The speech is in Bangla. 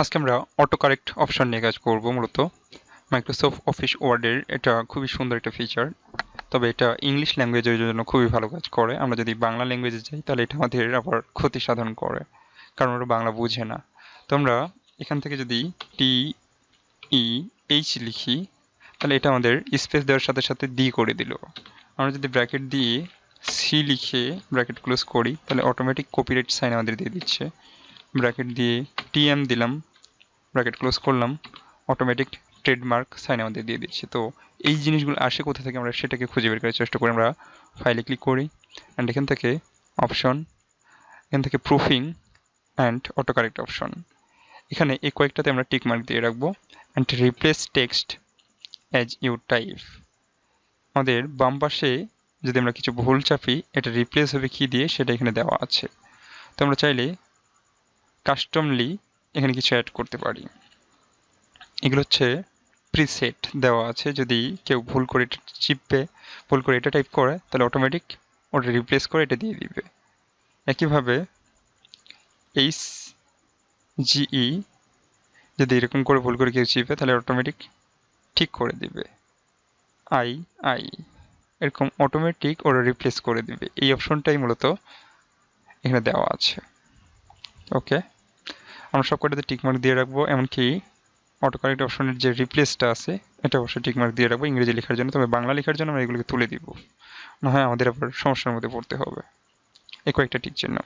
আজকে আমরা অটো কারেক্ট অপশন নিয়ে কাজ করব মূলত। মাইক্রোসফট অফিস ওয়ার্ডের এটা খুবই সুন্দর একটা ফিচার তবে এটা ইংলিশ ল্যাঙ্গুয়েজের জন্য খুবই ভালো কাজ করে। আমরা যদি বাংলা ল্যাঙ্গুয়েজে যাই, তাহলে এটা আমাদের আবার ক্ষতি সাধন করে, কারণ ওরা বাংলা বুঝে না। তো আমরা এখান থেকে যদি টি ই এইচ লিখি, তাহলে এটা আমাদের স্পেস দেওয়ার সাথে সাথে ডি করে দিল। আমরা যদি ব্র্যাকেট দিয়ে সি লিখে ব্র্যাকেট ক্লোজ করি, তাহলে অটোমেটিক কপিরাইট সাইন আমাদের দিয়ে দিচ্ছে। ব্র্যাকেট দিয়ে টিএম দিলাম ব্র্যাকেট ক্লোজ করলাম অটোমেটিক ট্রেডমার্ক সাইন আমাদের দিয়ে দিচ্ছে তো এই জিনিসগুলো আসে কোথা থেকে আমরা সেটাকে খুঁজে বের করার চেষ্টা করি, আমরা ফাইলে ক্লিক করি অ্যান্ড এখান থেকে অপশন এখান থেকে proofing and auto correct option এখানে এই কয়েকটাতে আমরা টিক মার্ক দিয়ে রাখব and replace text as you type আমাদের বাম পাশে যদি আমরা কিছু ভুল চাপি, এটা রিপ্লেস হবে কি দিয়ে সেটা এখানে দেওয়া আছে। তো আমরা চাইলে কাস্টমলি এখানে কিছু অ্যাড করতে পারি। এগুলো হচ্ছে প্রিসেট দেওয়া আছে। যদি কেউ ভুল করে এটা চিপবে ভুল করে এটা টাইপ করে, তাহলে অটোমেটিক ওটা রিপ্লেস করে এটা দিয়ে দিবে। একইভাবে এইচ জিই যদি এরকম করে ভুল করে কেউ চিপে, তাহলে অটোমেটিক ঠিক করে দিবে। আই আই, এরকম অটোমেটিক ওরা রিপ্লেস করে দিবে। এই অপশনটাই মূলত এখানে দেওয়া আছে। ওকে আমরা সবকটাতে টিকমার্ক দিয়ে রাখব? এমনকি অটো কারেক্ট অপশনের যে রিপ্লেসটা আছে, এটা অবশ্যই টিকমার্ক দিয়ে রাখব। ইংরেজি লেখার জন্য, তবে বাংলা লেখার জন্য আমরা এগুলোকে তুলে দিব। না হয় আমাদের আবার সমস্যার মধ্যে পড়তে হবে। এ কয়েকটা টিক চিহ্ন